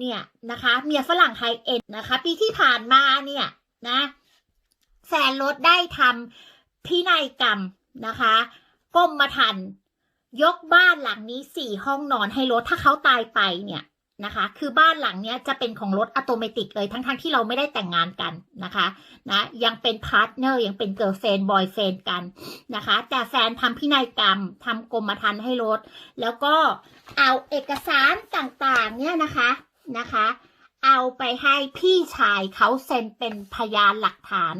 เนี่ยนะคะเมียฝรั่งไฮเอ็นนะคะ ปีที่ผ่านมาเนี่ยนะแฟนรถได้ทำพินัยกรรมนะคะกรมมาทัน ยกบ้านหลังนี้สี่ห้องนอนให้รถถ้าเขาตายไปเนี่ยนะคะ คือบ้านหลังเนี้ยจะเป็นของรถอัตโนมัติเลยทั้งๆทที่เราไม่ได้แต่งงานกันนะคะนะยังเป็นพาร์ทเนอร์ยังเป็นเกิร์ลเฟนบอยเฟนกันนะคะ แต่แฟนทำพินัยกรรมทำกรมธรรม์ให้รถ แล้วก็เอาเอกสารต่างๆ เนี่ยนะคะ นะคะ เอาไปให้พี่ชายเขาเซ็นเป็นพยานหลักฐาน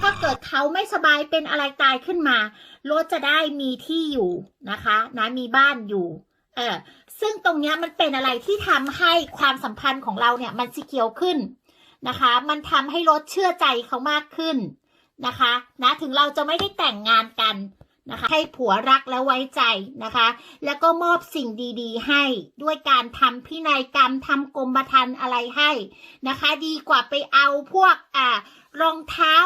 ถ้า เขาไม่สบายเป็นอะไรตายขึ้นมา รถจะได้มีที่อยู่นะคะนะมีบ้านอยู่เออซึ่งตรงเนี้ยมันเป็นอะไรที่ทำให้ความสัมพันธ์ของเราเนี่ยมันสิเกียวขึ้นนะคะ มันทำให้รถเชื่อใจเขามากขึ้นนะคะนะถึงเราจะไม่ได้แต่งงานกันนะคะให้ผัวรักและไว้ใจนะคะ แล้วก็มอบสิ่งดีๆ ให้ด้วยการทำพินัยกรรมทำกรมธรรม์อะไรให้นะคะ ดีกว่าไปเอาพวกอ่ารองเท้า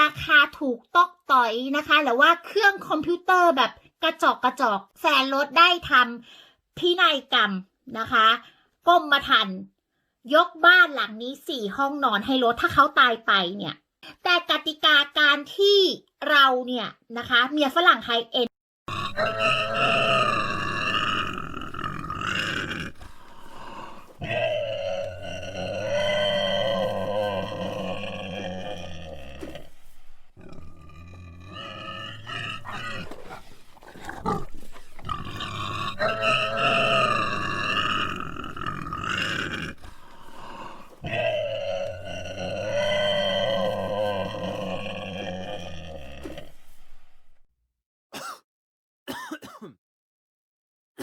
ราคาถูกตอกต่อยนะคะ หรือว่าเครื่องคอมพิวเตอร์แบบกระจอกกระจอกแฟนรถได้ทำพินัยกรรมนะคะกรมมาทัน ยกบ้านหลังนี้สี่ห้องนอนให้รถถ้าเขาตายไปเนี่ย แต่กติกาการที่เราเนี่ยนะคะ เมียฝรั่งไฮเอ็น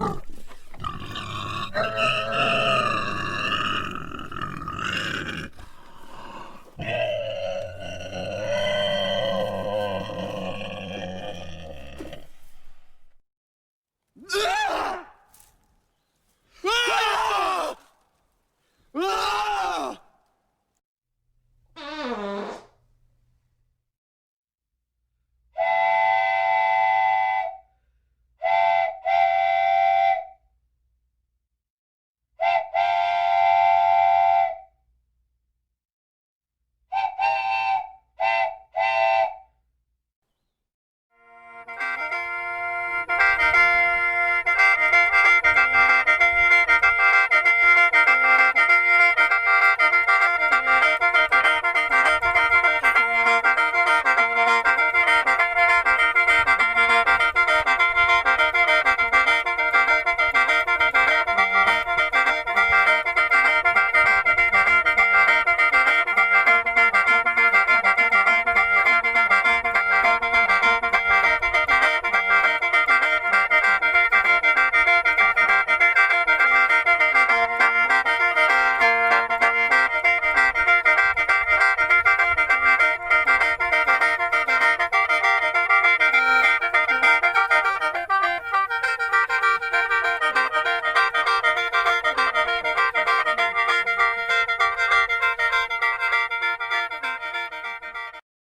Oh.